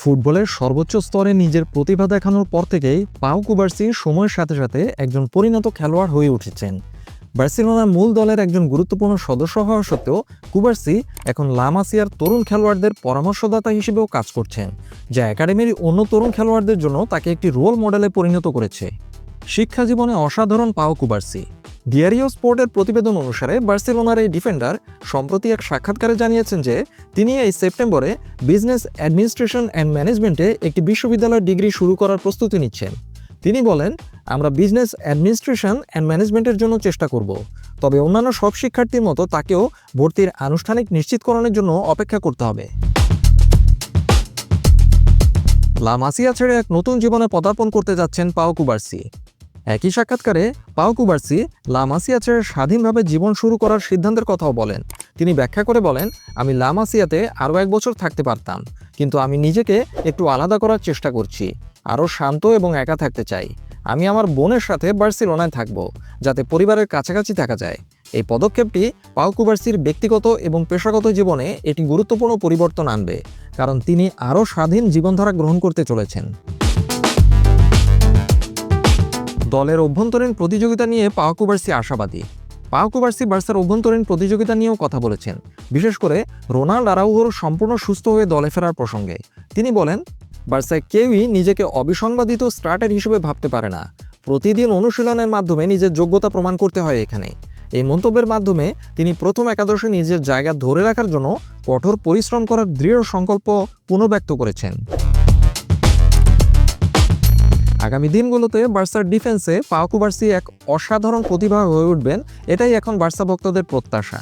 ফুটবলের সর্বোচ্চ স্তরে নিজের প্রতিভা দেখানোর পর থেকেই পাও কুবার্সি সময়ের সাথে সাথে একজন পরিণত খেলোয়াড় হয়ে উঠেছেন। বার্সেলোনার মূল দলের একজন গুরুত্বপূর্ণ সদস্য হওয়া সত্ত্বেও কুবার্সি এখন লামাসিয়ার তরুণ খেলোয়াড়দের পরামর্শদাতা হিসেবেও কাজ করছেন, যা একাডেমির অন্য তরুণ খেলোয়াড়দের জন্য তাকে একটি রোল মডেলে পরিণত করেছে। শিক্ষা জীবনে অসাধারণ পাও কুবার্সি ডিয়ারিও স্পোর্টের প্রতিবেদন অনুসারে বার্সেলোনার এই ডিফেন্ডার সম্প্রতি এক সাক্ষাৎকারে জানিয়েছেন যে তিনি এই সেপ্টেম্বরে বিজনেস অ্যাডমিনিস্ট্রেশন অ্যান্ড ম্যানেজমেন্টে একটি বিশ্ববিদ্যালয়ের ডিগ্রি শুরু করার প্রস্তুতি নিচ্ছেন। তিনি বলেন, আমরা বিজনেস অ্যাডমিনিস্ট্রেশন অ্যান্ড ম্যানেজমেন্টের জন্য চেষ্টা করব, তবে অন্যান্য সব শিক্ষার্থীর মতো তাকেও ভর্তির আনুষ্ঠানিক নিশ্চিতকরণের জন্য অপেক্ষা করতে হবে। লা মাসিয়া ছেড়ে এক নতুন জীবনে পদার্পণ করতে যাচ্ছেন পাও কুবার্সি একই সাক্ষাৎকারে পাও কুবার্সি লা মাসিয়া ছেড়ে স্বাধীনভাবে জীবন শুরু করার সিদ্ধান্তের কথাও বলেন। তিনি ব্যাখ্যা করে বলেন, আমি লা মাসিয়াতে আরও এক বছর থাকতে পারতাম, কিন্তু আমি নিজেকে একটু আলাদা করার চেষ্টা করছি, আরও শান্ত এবং একা থাকতে চাই। আমি আমার বোনের সাথে বার্সেলোনায় থাকব, যাতে পরিবারের কাছাকাছি থাকা যায়। এই পদক্ষেপটি পাও কুবার্সির ব্যক্তিগত এবং পেশাগত জীবনে এটি গুরুত্বপূর্ণ পরিবর্তন আনবে, কারণ তিনি আরও স্বাধীন জীবনধারা গ্রহণ করতে চলেছেন। দলের অভ্যন্তরীণ প্রতিযোগিতা নিয়ে পাও কুবার্সি আশাবাদী। পাও কুবার্সি বার্সার অভ্যন্তরীণ প্রতিযোগিতা নিয়েও কথা বলেছেন। বিশেষ করে রোনাল্ড আরাউহোর সম্পূর্ণ সুস্থ হয়ে দলে ফেরার প্রসঙ্গে। তিনি বলেন, বার্সায় কেউই নিজেকে অবিসংবাদিত স্টার্টার হিসেবে ভাবতে পারে না। প্রতিদিন অনুশীলনের মাধ্যমে নিজের যোগ্যতা প্রমাণ করতে হয় এখানে। এই মন্তব্যের মাধ্যমে তিনি প্রথম একাদশে নিজের জায়গা ধরে রাখার জন্য কঠোর পরিশ্রম করার দৃঢ় সংকল্প পুনর্ব্যক্ত করেছেন। আগামী দিনগুলোতে বার্সার ডিফেন্সে পাওকুবার্সি এক অসাধারণ প্রতিভা হয়ে উঠবেন, এটাই এখন বার্সা ভক্তদের প্রত্যাশা।